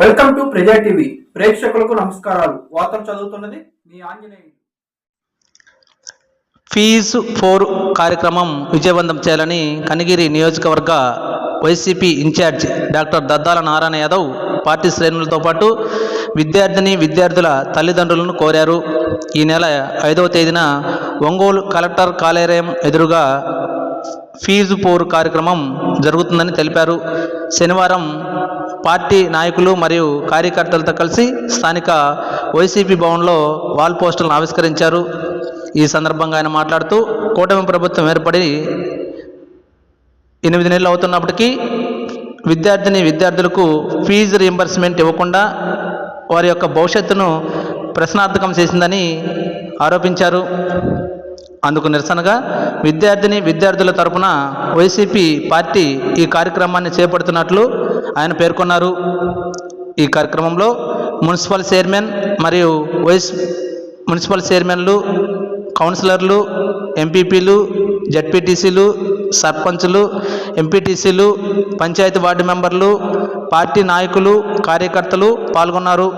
Welcome to ప్రజా TV. ప్రేక్షకులకు నమస్కారాలు. వార్తలు చదువుతున్నది మీ ఆంజనేయులు. ఫీజు ఫోర్ కార్యక్రమం విజయవంతం చేయాలని కనిగిరి నియోజకవర్గ YCP incharge doctor Daddala Narayana Yadav party శ్రేణులతో పాటు విద్యార్థిని విద్యార్థుల తల్లిదండ్రులను కోరారు. ఈ నెల ఐదవ తేదీన ఒంగోలు కలెక్టర్ కార్యాలయం ఎదురుగా ఫీజు పోరు కార్యక్రమం జరుగుతుందని తెలిపారు. శనివారం పార్టీ నాయకులు మరియు కార్యకర్తలతో కలిసి స్థానిక వైసీపీ భవన్లో వాల్ పోస్టులను ఆవిష్కరించారు. ఈ సందర్భంగా ఆయన మాట్లాడుతూ కూటమి ప్రభుత్వం ఏర్పడి ఎనిమిది నెలలు అవుతున్నప్పటికీ విద్యార్థిని విద్యార్థులకు ఫీజు రియంబర్స్మెంట్ ఇవ్వకుండా వారి యొక్క భవిష్యత్తును ప్రశ్నార్థకం చేసిందని ఆరోపించారు. అందుకు నిరసనగా విద్యార్థిని విద్యార్థుల తరపున వైసీపీ పార్టీ ఈ కార్యక్రమాన్ని చేపడుతున్నట్లు ఆయన పేర్కొన్నారు. ఈ కార్యక్రమంలో మున్సిపల్ చైర్మన్ మరియు వైస్ మున్సిపల్ చైర్మన్లు కౌన్సిలర్లు ఎంపీపీలు జడ్పీటీసీలు సర్పంచులు ఎంపీటీసీలు పంచాయతీ వార్డు మెంబర్లు పార్టీ నాయకులు కార్యకర్తలు పాల్గొన్నారు.